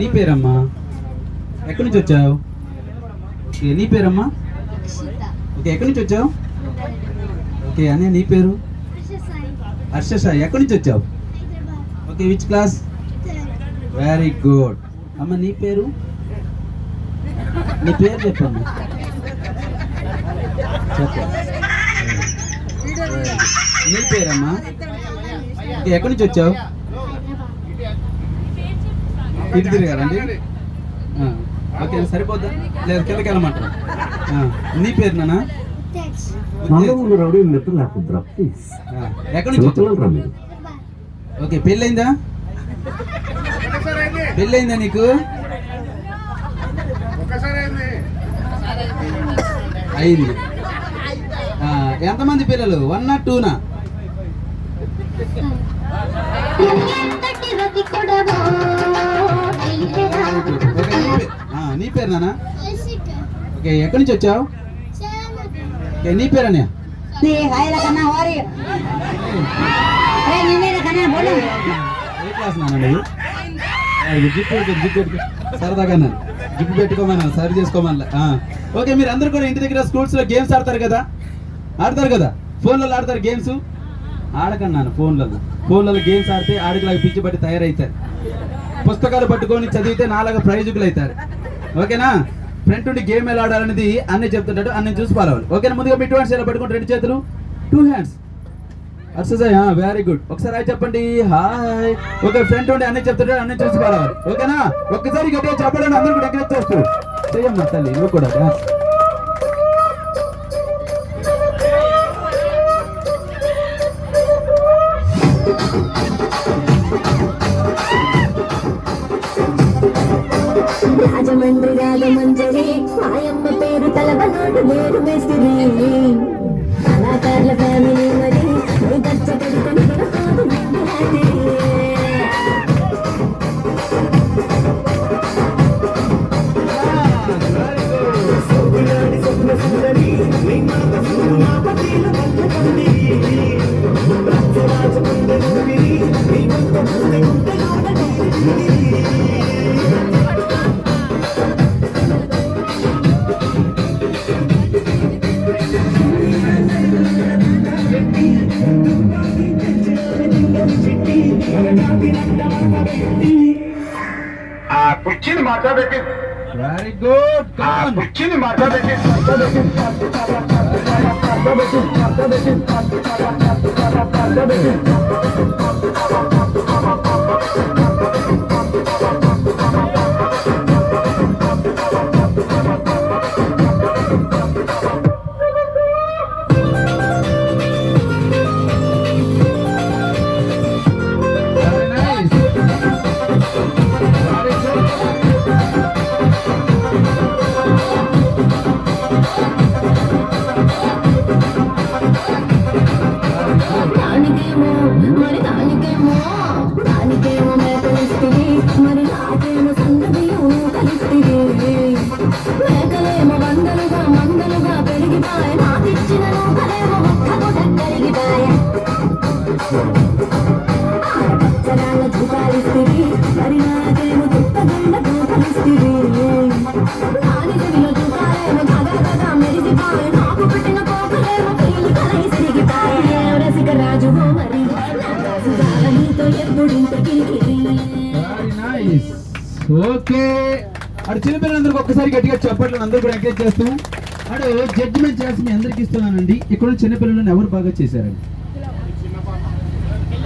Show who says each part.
Speaker 1: నీ పేరమ్మా ఎక్కడి నుంచి వచ్చావు? నీ పేరమ్మా? ఓకే ఎక్కడి నుంచి వచ్చావు? ఓకే అనే నీ పేరు? హర్ష సాయి ఎక్కడి నుంచి వచ్చావు? Okay which class very good అమ్మ నీ పేరు? నీ పేరు చెప్పమ్మా. చెప్పు. నీ పేరమ్మా? ఓకే ఎక్కడి నుంచి వచ్చావు? ఇటు ఆ, ఓకే సరిపోద్దా? లేదు కిందకి వెళ్ళమంటారు? ఆ, నీ పేరు నానా ఎక్కడి నుంచి ఓకే పెళ్ళైందా? పెళ్ళైందా నీకు? అయింది. ఆ, ఎంతమంది పిల్లలు? వన్ నాట్ టూనా? నీ పేరు నానా ఓకే ఎక్కడి నుంచి వచ్చావు? ఓకే నీ పేరు అన్నయ్య? ఏ క్లాస్ జిప్పు జిప్పు. సరదాగా జిప్పు పెట్టుకోమన్నాను సరి చేసుకోమన్నా. ఓకే మీరు అందరు కూడా ఇంటి దగ్గర స్కూల్స్లో గేమ్స్ ఆడతారు కదా? ఆడతారు కదా? ఫోన్లలో ఆడతారు గేమ్స్? ఆడకన్నాను ఫోన్లలో. ఫోన్లలో గేమ్స్ ఆడితే ఆడికలాగా పిచ్చి పట్టి తయారవుతారు పుస్తకాలు పట్టుకొని చదివితే నాలాగా ప్రయోజకులు అవుతారు ఓకేనా? ఫ్రంట్ నుండి గేమ్ ఎలా ఆడాలనేది అన్నీ చెప్తుంటాడు. అన్ని చూసి పాలవాలి ఓకేనా? ముందుగా మిడ్ హ్యాండ్స్ ఎలా పట్టుకుంటే రెండు చేతులు. టూ హ్యాండ్స్ అర్సజయ్ వెరీ గుడ్ ఒకసారి హాయ్ చెప్పండి. హాయ్. ఓకే ఫ్రంట్ ఉండి అన్ని చెప్తుంటాడు. అన్ని చూసి పాలవాలి ఓకేనా? ఒక్కసారి గట్టిగా చెప్పండి అందరూ కూడా ఎంకరేజ్ చేస్తూ చెయ్యమ్మా తల్లి నువ్వు కూడా
Speaker 2: రాజమండ్రి రాజమంజరి మాయమ్మ పేరు తలవనాడు వేరు మేస్తిరి. కళాకారుల ఫ్యామిలీ మరి ఖర్చు కష్టపడి కొనుక్కున్న కాదు
Speaker 3: ఆ కుర్చీని మాట్లాడబెట్టి
Speaker 1: వెరీ గుడ్
Speaker 3: ఆ కుర్చీని మాట్లాడబెట్టి
Speaker 1: వెరీ ఓకే అటు చిన్నపిల్లలందరికీ ఒక్కసారి గట్టిగా చెప్పట్లు అందరూ కూడా ఎంకరేజ్ చేస్తూ అటు జడ్జిమెంట్ చేసి మీ అందరికి ఇస్తున్నానండి. ఇక్కడ చిన్నపిల్లలను ఎవరు బాగా చేశారండి?